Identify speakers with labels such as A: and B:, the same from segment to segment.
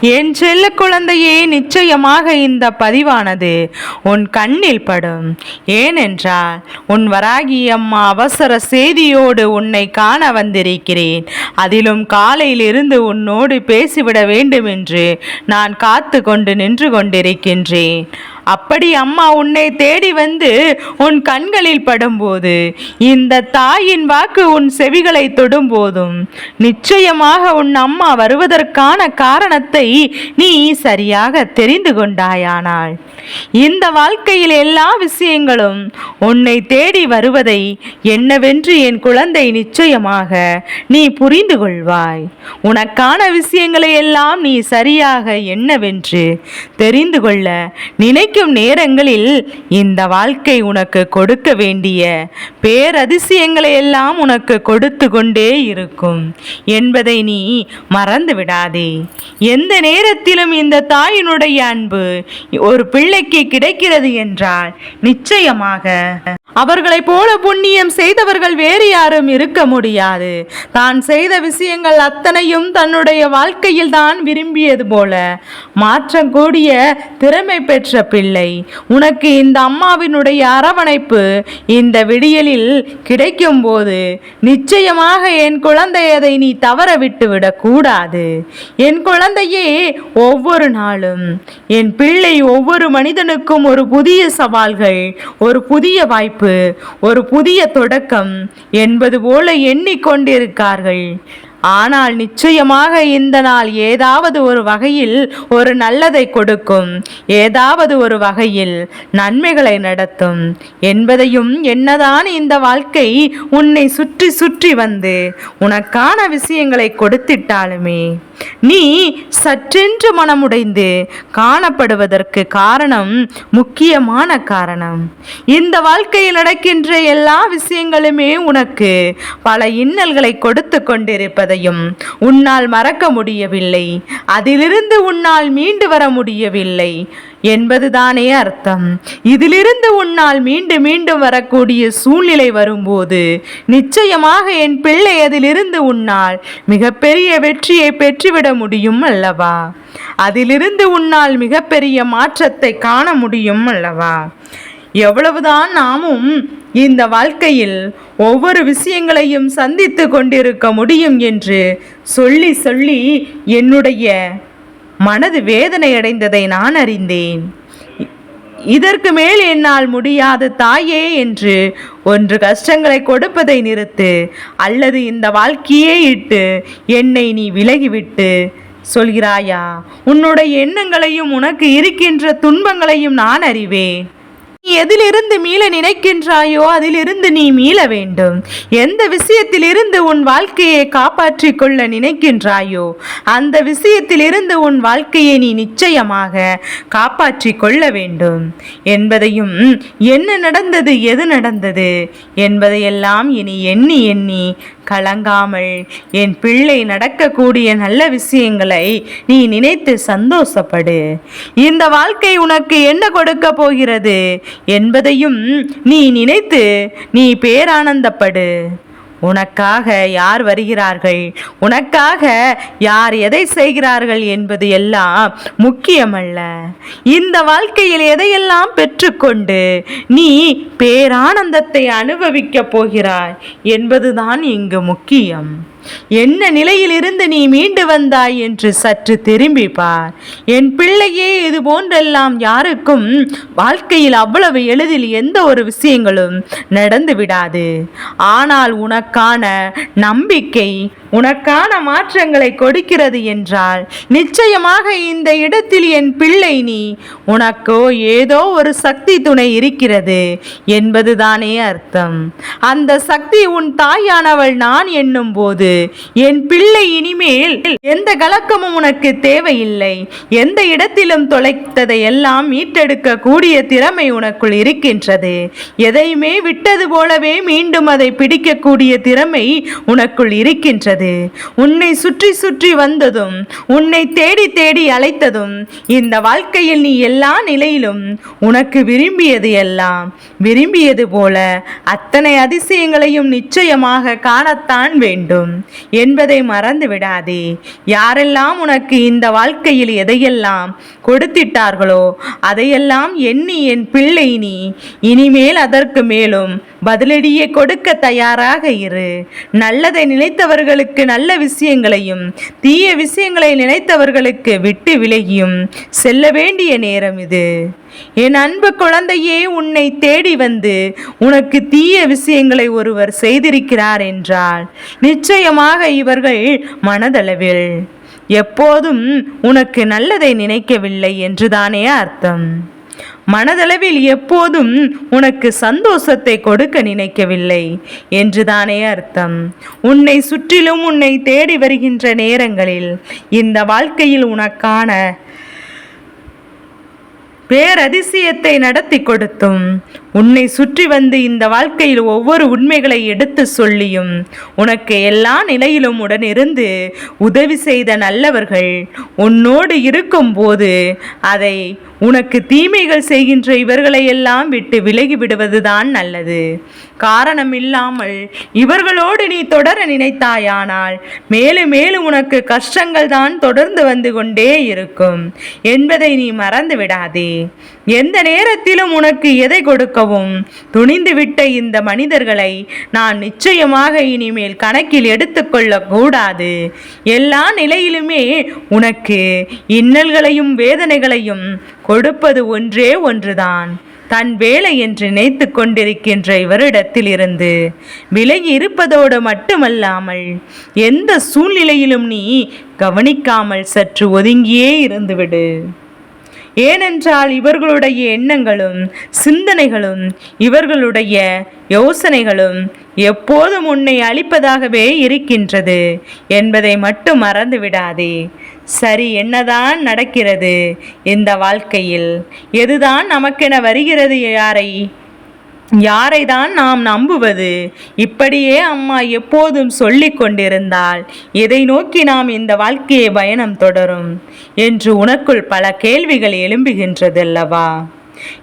A: என் செல்ல குழந்தையே நிச்சயமாக இந்த பதிவானது உன் கண்ணில் படும். ஏனென்றால் உன் வராகி அம்மா அவசர செய்தியோடு உன்னை காண வந்திருக்கிறேன். அதிலும் காலையிலிருந்து உன்னோடு பேசிவிட வேண்டும் என்று நான் காத்து கொண்டு நின்று கொண்டிருக்கின்றேன். அப்படி அம்மா உன்னை தேடி வந்து உன் கண்களில் படும்போது இந்த தாயின் வாக்கு உன் செவிகளை தொடும்போதும் நிச்சயமாக உன் அம்மா வருவதற்கான காரணத்தை நீ சரியாக தெரிந்து கொண்டாயானால் இந்த வாழ்க்கையில் எல்லா விஷயங்களும் உன்னை தேடி வருவதை என்னவென்று என் குழந்தை நிச்சயமாக நீ புரிந்து கொள்வாய். உனக்கான விஷயங்களை எல்லாம் நீ சரியாக என்னவென்று தெரிந்து கொள்ள நினைக்க நினைக்கும் நேரங்களில் இந்த வாழ்க்கை உனக்கு கொடுக்க வேண்டிய பேரதிசயங்களை எல்லாம் உனக்கு கொடுத்து கொண்டே இருக்கும். என்பதை நீ மறந்து விடாதே. எந்த நேரத்திலும் இந்த தாயினுடைய அன்பு ஒரு பிள்ளைக்கு கிடைக்கிறது என்றால் நிச்சயமாக அவர்களைப் போல புண்ணியம் செய்தவர்கள் வேறு யாரும் இருக்க முடியாது. தான் செய்த விஷயங்கள் அத்தனையும் தன்னுடைய வாழ்க்கையில் தான் விரும்பியது போல மாற்றக்கூடிய திறமை பெற்ற பிள்ளை. உனக்கு இந்த அம்மாவினுடைய அரவணைப்பு இந்த விடியலில் கிடைக்கும் போது நிச்சயமாக என் குழந்தை அதை நீ தவற விட்டு விடக்கூடாது என் குழந்தையே ஒவ்வொரு நாளும் என் பிள்ளை ஒவ்வொரு மனிதனுக்கும் ஒரு புதிய சவால்கள் ஒரு புதிய வாய்ப்பு ஒரு புதிய தொடக்கம் என்பது போல எண்ணிக்கொண்டிருக்கார்கள். ஆனால் நிச்சயமாக இந்த நாள் ஏதாவது ஒரு வகையில் ஒரு நல்லதை கொடுக்கும். ஏதாவது ஒரு வகையில் நன்மைகளை நடத்தும். என்பதையும் என்னதான் இந்த வாழ்க்கை உன்னை சுற்றி சுற்றி வந்து உனக்கான விஷயங்களை கொடுத்திட்டாலுமே. நீ சற்றென்று மனமுடைந்து காணப்படுவதற்கு காரணம் முக்கியமான காரணம். இந்த வாழ்க்கையில் நடக்கின்ற எல்லா விஷயங்களுமே உனக்கு பல இன்னல்களை கொடுத்து கொண்டிருப்பதையும் உன்னால் மறக்க முடியவில்லை. அதிலிருந்து உன்னால் மீண்டு வர முடியவில்லை. என்பதுதானே அர்த்தம். இதிலிருந்து உன்னால் மீண்டும் மீண்டும் வரக்கூடிய சூழ்நிலை வரும்போது நிச்சயமாக என் பிள்ளை அதிலிருந்து உன்னால் மிகப்பெரிய வெற்றியை பெற்றுவிட முடியும் அல்லவா? அதிலிருந்து உன்னால் மிகப்பெரிய மாற்றத்தை காண முடியும் அல்லவா? எவ்வளவுதான் நாமும் இந்த வாழ்க்கையில் ஒவ்வொரு விஷயங்களையும் சந்தித்து கொண்டிருக்க முடியும் என்று சொல்லி சொல்லி என்னுடைய மனது வேதனை அடைந்ததை நான் அறிந்தேன். இதற்கு மேல் என்னால் முடியாது தாயே என்று ஒன்று கஷ்டங்களை கொடுப்பதை நிறுத்து அல்லது இந்த வாழ்க்கையே இட்டு என்னை நீ விலகிவிட்டு சொல்கிறாயா? உன்னுடைய எண்ணங்களையும் உனக்கு இருக்கின்ற துன்பங்களையும் நான் அறிவேன். எதிலிருந்து மீள நினைக்கின்றாயோ அதிலிருந்து நீ மீள வேண்டும். எந்த விஷயத்திலிருந்து உன் வாழ்க்கையை காப்பாற்றிக் கொள்ள நினைக்கின்றாயோ அந்த விஷயத்திலிருந்து உன் வாழ்க்கையை நீ நிச்சயமாக காப்பாற்றிக் கொள்ள வேண்டும். என்பதையும் என்ன நடந்தது எது நடந்தது என்பதையெல்லாம் இனி எண்ணி எண்ணி கலங்காமல் என் பிள்ளை நடக்கக்கூடிய நல்ல விஷயங்களை நீ நினைத்து சந்தோஷப்படு. இந்த வாழ்க்கை உனக்கு என்ன கொடுக்க போகிறது? என்பதையும் நீ நினைத்து நீ பேரானந்தப்படு. உனக்காக யார் வருகிறார்கள்? உனக்காக யார் எதை செய்கிறார்கள் என்பது எல்லாம் முக்கியமல்ல. இந்த வாழ்க்கையில் எதையெல்லாம் பெற்றுக்கொண்டு நீ பேரானந்தத்தை அனுபவிக்கப் போகிறாய் என்பதுதான் இங்கு முக்கியம். என்ன நிலையிலிருந்து நீ மீண்டு வந்தாய் என்று சற்று திரும்பி பார். என் பிள்ளையே இது போன்றெல்லாம் யாருக்கும் வாழ்க்கையில் அவ்வளவு எளிதில் எந்த ஒரு விஷயங்களும் நடந்து விடாது. ஆனால் உனக்கான நம்பிக்கை உனக்கான மாற்றங்களை கொடுக்கிறது என்றால் நிச்சயமாக இந்த இடத்தில் என் பிள்ளை நீ. உனக்கோ ஏதோ ஒரு சக்தி துணை இருக்கிறது என்பதுதானே அர்த்தம். அந்த சக்தி உன் தாயானவள் நான் என்னும் போது என் பிள்ளை இனிமேல் எந்த கலக்கமும் உனக்கு தேவையில்லை. எந்த இடத்திலும் தொலைத்ததை எல்லாம் மீட்டெடுக்க கூடிய திறமை உனக்குள் இருக்கின்றது. எதையுமே விட்டது போலவே மீண்டும் அதை பிடிக்கக்கூடிய திறமை உனக்குள் இருக்கின்றது. கொண்டிருப்பது உன்னை சுற்றி சுற்றி வந்ததும் உன்னை தேடி தேடி அழைத்ததும் இந்த வாழ்க்கையில் நீ எல்லா நிலையிலும் உனக்கு விரும்பியது எல்லாம் விரும்பியது போல அத்தனை அதிசயங்களையும் நிச்சயமாக காணத்தான் வேண்டும். என்பதை மறந்து விடாதே. யாரெல்லாம் உனக்கு இந்த வாழ்க்கையில் எதையெல்லாம் கொடுத்திட்டார்களோ அதையெல்லாம் எண்ணி என் பிள்ளை நீ. இனிமேல் அதற்கு மேலும் பதிலடியை கொடுக்க தயாராக இரு. நல்லதை நினைத்தவர்களுக்கு நல்ல விஷயங்களையும் தீய விஷயங்களை நினைத்தவர்களுக்கு விட்டு விலகியும். செல்ல வேண்டிய நேரம் இது. என் அன்பு குழந்தையே உன்னை தேடி வந்து உனக்கு தீய விஷயங்களை ஒருவர் செய்திருக்கிறார் என்றால் நிச்சயமாக இவர்கள் மனதளவில் எப்போதும் உனக்கு நல்லதை நினைக்கவில்லை என்றுதானே அர்த்தம். மனதளவில் எப்போதும் உனக்கு சந்தோஷத்தை கொடுக்க நினைக்கவில்லை என்றுதானே அர்த்தம். உன்னை சுற்றிலும் உன்னை தேடி வருகின்ற நேரங்களில் இந்த வாழ்க்கையில் உனக்கான பேரதிசயத்தை நடத்தி கொடுத்தும் உன்னை சுற்றி வந்து இந்த வாழ்க்கையில் ஒவ்வொரு உண்மைகளை எடுத்து சொல்லியும் உனக்கு எல்லா நிலையிலும் உடனிருந்து உதவி செய்த நல்லவர்கள் உன்னோடு இருக்கும்போது அதை உனக்கு தீமைகள் செய்கின்ற இவர்களை எல்லாம் விட்டு விலகி விடுவதுதான் நல்லது. காரணம் இல்லாமல் இவர்களோடு நீ தொடர நினைத்தாயானால் மேலும் மேலும் உனக்கு கஷ்டங்கள் தான் தொடர்ந்து வந்து கொண்டே இருக்கும். என்பதை நீ மறந்து விடாதே. எந்த நேரத்திலும் உனக்கு எதை கொடுக்கவும் துணிந்துவிட்ட இந்த மனிதர்களை நான் நிச்சயமாக இனிமேல் கணக்கில் எடுத்துக்கொள்ள கூடாது எல்லா நிலையிலுமே உனக்கு இன்னல்களையும் வேதனைகளையும் கொடுப்பது ஒன்றே ஒன்றுதான். தன் வேலை என்று நினைத்து கொண்டிருக்கின்ற இவரிடத்தில் இருந்து விலகி இருப்பதோடு மட்டுமல்லாமல் எந்த சூழ்நிலையிலும் நீ கவனிக்காமல் சற்று ஒதுங்கியே இருந்துவிடு. ஏனென்றால் இவர்களுடைய எண்ணங்களும் சிந்தனைகளும் இவர்களுடைய யோசனைகளும் எப்போதும் உன்னை அழிப்பதாகவே இருக்கின்றது என்பதை மட்டும் மறந்துவிடாதே. சரி என்னதான் நடக்கிறது இந்த வாழ்க்கையில்? எதுதான் நமக்கென வருகிறது யாரை? யாரை தான் நாம் நம்புவது? இப்படியே அம்மா எப்போதும் சொல்லிக் கொண்டிருந்தால் எதை நோக்கி நாம் இந்த வாழ்க்கையை பயணம் தொடரும் என்று உனக்குள் பல கேள்விகள் எழும்புகின்றதல்லவா?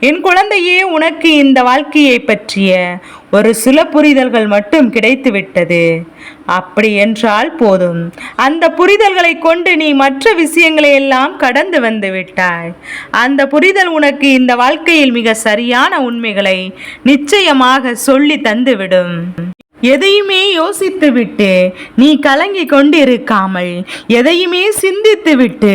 A: என் குழந்தையே உனக்கு இந்த வாழ்க்கையை பற்றிய ஒரு சில புரிதல்கள் மட்டும் கிடைத்துவிட்டது. அப்படி என்றால் போதும். அந்த புரிதல்களை கொண்டு நீ மற்ற விஷயங்களை எல்லாம் கடந்து வந்து விட்டாய். அந்த புரிதல் உனக்கு இந்த வாழ்க்கையில் மிக சரியான உண்மைகளை நிச்சயமாக சொல்லி தந்துவிடும். எதையுமே யோசித்து விட்டு நீ கலங்கி கொண்டிருக்காமல் எதையுமே சிந்தித்து விட்டு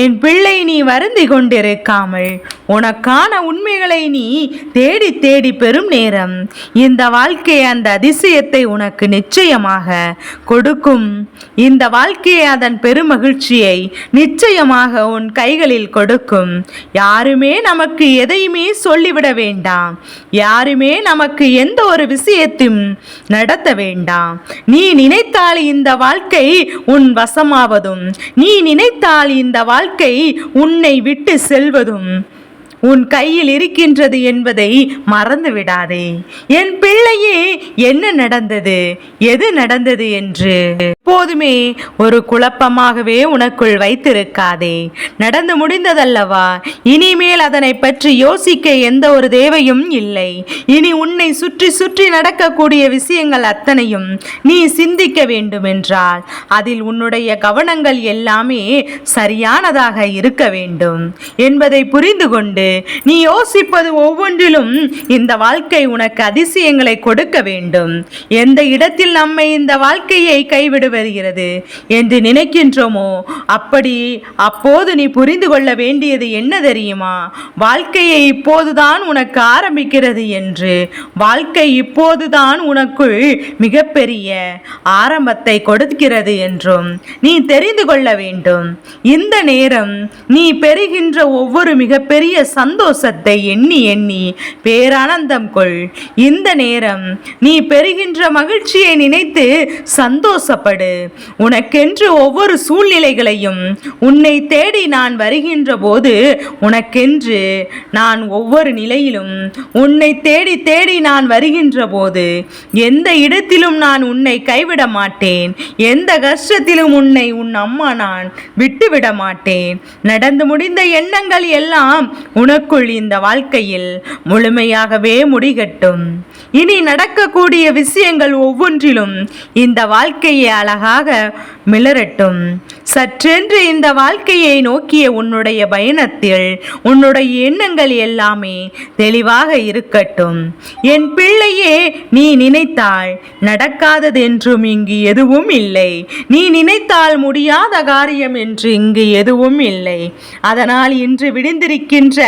A: என் பிள்ளை நீ வருந்தி கொண்டிருக்காமல் உனக்கான உண்மைகளை நீ தேடி தேடி பெறும் நேரம். இந்த வாழ்க்கை அந்த அதிசயத்தை உனக்கு நிச்சயமாக கொடுக்கும். இந்த வாழ்க்கையை அதன் பெருமகிழ்ச்சியை நிச்சயமாக உன் கைகளில் கொடுக்கும். யாருமே நமக்கு எதையுமே சொல்லிவிட வேண்டாம். யாருமே நமக்கு எந்த ஒரு விஷயத்தையும் நடத்த வேண்டாம். நீ நினைத்தால் இந்த வாழ்க்கை உன் வசமாவதும். நீ நினைத்தால் இந்த வாழ்க்கை உன்னை விட்டு செல்வதும். உன் கையில் இருக்கின்றது என்பதை மறந்து விடாதே. என் பிள்ளையே என்ன நடந்தது? எது நடந்தது என்று? எப்போதுமே ஒரு குழப்பமாகவே உனக்குள் வைத்திருக்காதே. நடந்து முடிந்ததல்லவா? இனிமேல் அதனை பற்றி யோசிக்க எந்த ஒரு தேவையும் இல்லை. இனி உன்னை சுற்றி சுற்றி நடக்கக்கூடிய விஷயங்கள் அத்தனையும் நீ சிந்திக்க வேண்டுமென்றால் அதில் உன்னுடைய கவனங்கள் எல்லாமே சரியானதாக இருக்க வேண்டும். என்பதை புரிந்து கொண்டு நீ யோசிப்பது ஒவ்வொன்றிலும் இந்த வாழ்க்கை உனக்கு அதிசயங்களை கொடுக்க வேண்டும். எந்த இடத்தில் நம்மை இந்த வாழ்க்கையை கைவிடு வருகிறது என்று நினைக்கின்றோமோ? அப்படி அப்போது நீ புரிந்து கொள்ள வேண்டியது என்ன தெரியுமா? வாழ்க்கையை இப்போதுதான் உனக்கு ஆரம்பிக்கிறது என்று. வாழ்க்கை இப்போதுதான் உனக்குள் மிகப்பெரிய ஆரம்பத்தை கொடுக்கிறது என்றும் நீ தெரிந்து கொள்ள வேண்டும். இந்த நேரம் நீ பெறுகின்ற ஒவ்வொரு மிகப்பெரிய சந்தோஷத்தை எண்ணி எண்ணி பேரானந்தம் கொள். இந்த நேரம் நீ பெறுகின்ற மகிழ்ச்சியை நினைத்து சந்தோஷப்படு. படு உனக்கென்று ஒவ்வொரு சூழ்நிலைகளையும் உன்னை தேடி நான் வருகின்ற போது உனக்கென்று நான் ஒவ்வொரு நிலையிலும் உன்னை தேடி தேடி நான் வருகின்ற போது எந்த இடத்திலும் நான் உன்னை கைவிட மாட்டேன் எந்த கஷ்டத்திலும் உன்னை உன் அம்மா நான் விட்டுவிட மாட்டேன். நடந்து முடிந்த எண்ணங்கள் எல்லாம் உனக்குள் இந்த வாழ்க்கையில் முழுமையாகவே முடிகட்டும். இனி நடக்கக்கூடிய விஷயங்கள் ஒவ்வொன்றிலும் இந்த வாழ்க்கையை அழகாக மிளரட்டும். சற்றென்று இந்த வாழ்க்கையை நோக்கிய உன்னுடைய பயணத்தில் உன்னுடைய எண்ணங்கள் எல்லாமே தெளிவாக இருக்கட்டும். என் பிள்ளையே நீ நினைத்தால் நடக்காதது என்றும் இங்கு எதுவும் இல்லை. நீ நினைத்தால் முடியாத காரியம் என்று இங்கு எதுவும் இல்லை. அதனால் இன்று விடிந்திருக்கின்ற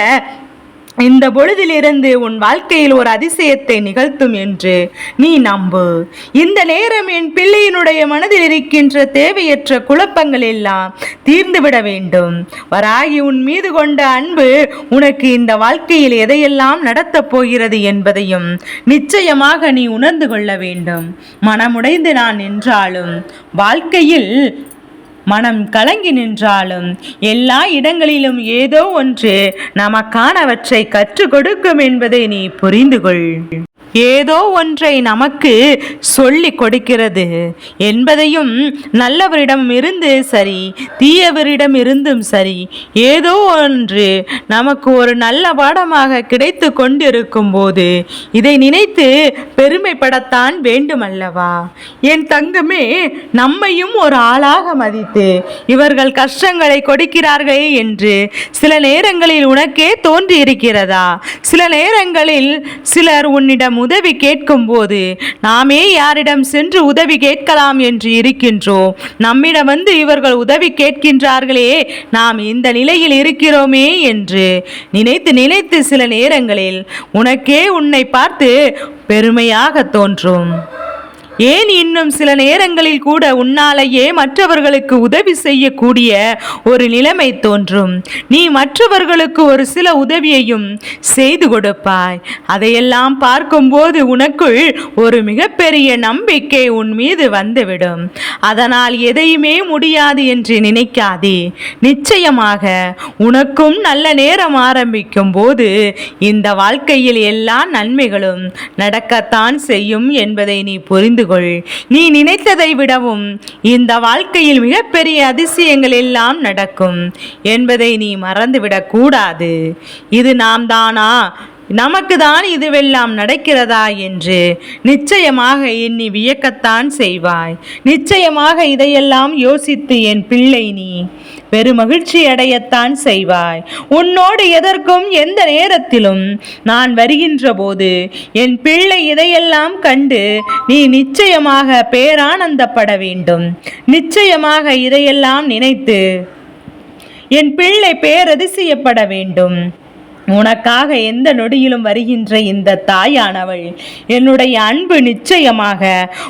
A: இந்த பொழுதிலிருந்து உன் வாழ்க்கையில் ஒரு அதிசயத்தை நிகழ்த்தும் என்று நீ நம்பு. இந்த நேரம் என் பிள்ளையினுடைய மனதில் இருக்கின்ற தேவையற்ற குழப்பங்கள் எல்லாம் தீர்ந்துவிட வேண்டும். வராகி உன் மீது கொண்ட அன்பு உனக்கு இந்த வாழ்க்கையில் எதையெல்லாம் நடத்தப் போகிறது என்பதையும் நிச்சயமாக நீ உணர்ந்து கொள்ள வேண்டும். மனமுடைந்து நான் நின்றாலும் வாழ்க்கையில் மனம் கலங்கி நின்றாலும் எல்லா இடங்களிலும் ஏதோ ஒன்று நமக்கானவற்றை கற்றுக் கொடுக்கும் என்பதை நீ புரிந்து கொள் ஏதோ ஒன்றை நமக்கு சொல்லி கொடுக்கிறது. என்பதையும் நல்லவரிடம் இருந்து சரி தீயவரிடம் இருந்தும் சரி ஏதோ ஒன்று நமக்கு ஒரு நல்ல பாடமாக கிடைத்து கொண்டிருக்கும் போது இதை நினைத்து பெருமைப்படத்தான் வேண்டுமல்லவா? என் தங்கமே நம்மையும் ஒரு ஆளாக மதித்து இவர்கள் கஷ்டங்களை கொடுக்கிறார்களே என்று சில நேரங்களில் உனக்கே தோன்றியிருக்கிறதா? சில நேரங்களில் சிலர் உன்னிடம் உதவி கேட்கும்போது நாமே யாரிடம் சென்று உதவி கேட்கலாம் என்று இருக்கின்றோம். நம்மிடம் வந்து இவர்கள் உதவி கேட்கின்றார்களே நாம் இந்த நிலையில் இருக்கிறோமே என்று நினைத்து நினைத்து சில நேரங்களில் உனக்கே உன்னை பார்த்து பெருமையாக தோன்றும். ஏன் இன்னும் சில நேரங்களில் கூட உன்னாலேயே மற்றவர்களுக்கு உதவி செய்யக்கூடிய ஒரு நிலைமை தோன்றும். நீ மற்றவர்களுக்கு ஒரு சில உதவியையும் செய்து கொடுப்பாய். அதையெல்லாம் பார்க்கும்போது உனக்குள் ஒரு மிகப்பெரிய நம்பிக்கை உன் மீது வந்துவிடும். அதனால் எதையுமே முடியாது என்று நினைக்காதே. நிச்சயமாக உனக்கும் நல்ல நேரம் ஆரம்பிக்கும் போது இந்த வாழ்க்கையில் எல்லா நன்மைகளும் நடக்கத்தான் செய்யும் என்பதை நீ புரிந்து கொள் நீ நினைத்ததை விடவும் இந்த வாழ்க்கையில் மிகப்பெரிய அதிசயங்கள் எல்லாம் நடக்கும். என்பதை நீ மறந்துவிடக் கூடாது. இது நாம் தானா? நமக்கு தான் இதுவெல்லாம் நடக்கிறதா என்று நிச்சயமாக எண்ணி வியக்கத்தான் செய்வாய். நிச்சயமாக இதையெல்லாம் யோசித்து என் பிள்ளை நீ பெருமகிழ்ச்சி அடையத்தான் செய்வாய். உன்னோடு எதற்கும் எந்த நேரத்திலும் நான் வருகின்ற போது என் பிள்ளை இதையெல்லாம் கண்டு நீ நிச்சயமாக பேரானந்தப்பட வேண்டும். நிச்சயமாக இதையெல்லாம் நினைத்து என் பிள்ளை பேரதிசயப்பட வேண்டும். உனக்காக எந்த நொடியிலும் வருகின்ற இந்த தாயானவள் என்னுடைய அன்பு நிச்சயமாக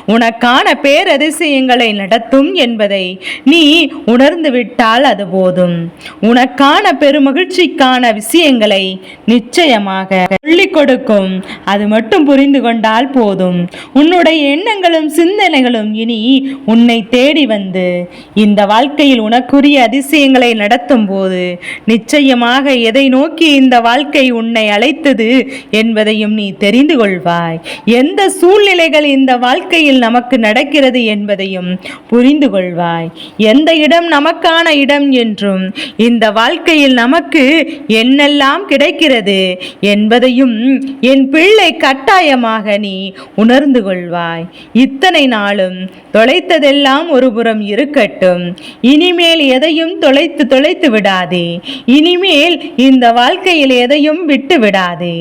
A: உனக்கான பேரதிசயங்களை நடத்தும் என்பதை நீ உணர்ந்து விட்டால் அது போதும். உனக்கான பெருமகிழ்ச்சிக்கான விஷயங்களை நிச்சயமாக சொல்லிக் கொடுக்கும். அது மட்டும் புரிந்து கொண்டால் போதும். உன்னுடைய எண்ணங்களும் சிந்தனைகளும் இனி உன்னை தேடி வந்து இந்த வாழ்க்கையில் உனக்குரிய அதிசயங்களை நடத்தும் போது நிச்சயமாக எதை நோக்கி இந்த வாழ்க்கை உன்னை அழைத்தது என்பதையும் நீ தெரிந்து கொள்வாய். எந்த சூழ்நிலைகள் இந்த வாழ்க்கையில் நமக்கு நடக்கிறது என்பதையும் புரிந்து கொள்வாய். எந்த இடம் நமக்கான இடம் என்றும் இந்த வாழ்க்கையில் நமக்கு என்னெல்லாம் கிடைக்கிறது என்பதையும் என் பிள்ளை கட்டாயமாக நீ உணர்ந்து கொள்வாய். இத்தனை நாளும் தொலைத்ததெல்லாம் ஒருபுறம் இருக்கட்டும். இனிமேல் எதையும் தொலைத்து தொலைத்து விடாதே. இனிமேல் இந்த வாழ்க்கையில் எதையும் விட்டுவிடாதே.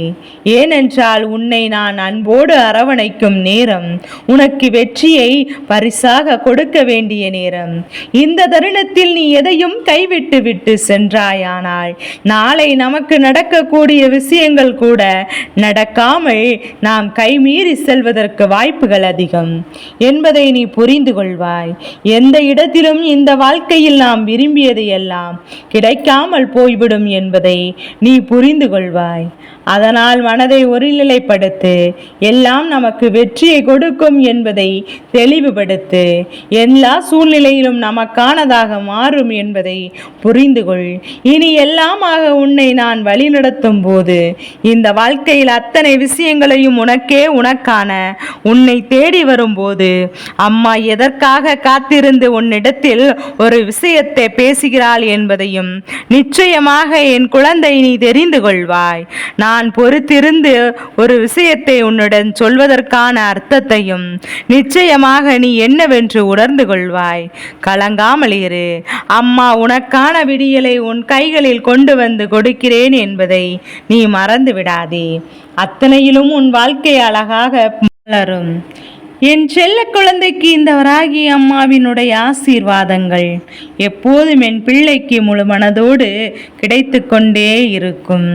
A: ஏனென்றால் உன்னை நான் அன்போடு அரவணைக்கும் நேரம் உனக்கு வெற்றியை பரிசாக கொடுக்க வேண்டிய நேரம். இந்த தருணத்தில் நீ எதையும் கைவிட்டு விட்டு சென்றாயானால் நாளை நமக்கு நடக்கக்கூடிய விஷயங்கள் கூட நடக்காமல் நாம் கைமீறி செல்வதற்கு வாய்ப்புகள் அதிகம். என்பதை நீ புரிந்து கொள்வாய். எந்த இடத்திலும் இந்த வாழ்க்கையில் நாம் விரும்பியது எல்லாம் கிடைக்காமல் போய்விடும் என்பதை நீ புரி புரிந்து கொள்வாய் அதனால் மனதை ஒருநிலைப்படுத்து. எல்லாம் நமக்கு வெற்றியை கொடுக்கும் என்பதை தெளிவுபடுத்து. எல்லா சூழ்நிலையிலும் நமக்கானதாக மாறும் என்பதை புரிந்து கொள் இனி எல்லாமாக உன்னை நான் வழிநடத்தும் போது இந்த வாழ்க்கையில் அத்தனை விஷயங்களையும் உனக்கே உனக்கான உன்னை தேடி வரும்போது அம்மா எதற்காக காத்திருந்து உன்னிடத்தில் ஒரு விஷயத்தை பேசுகிறாள் என்பதையும் நிச்சயமாக என் குழந்தை நீ தெரிந்து கொள்வாய் நான் நான் பொறுத்திருந்து ஒரு விஷயத்தை உன்னுடன் சொல்வதற்கான அர்த்தத்தையும் நிச்சயமாக நீ என்னவென்று உணர்ந்து கொள்வாய். கலங்காமல் இரு. அம்மா உனக்கான விடியலை உன் கைகளில் கொண்டு வந்து கொடுக்கிறேன் என்பதை நீ மறந்து விடாதே. அத்தனையிலும் உன் வாழ்க்கை அழகாக மலரும். என் செல்ல குழந்தைக்கு இந்த வராகி அம்மாவினுடைய ஆசீர்வாதங்கள் எப்போதும் என் பிள்ளைக்கு முழு மனதோடு கிடைத்து கொண்டே இருக்கும்.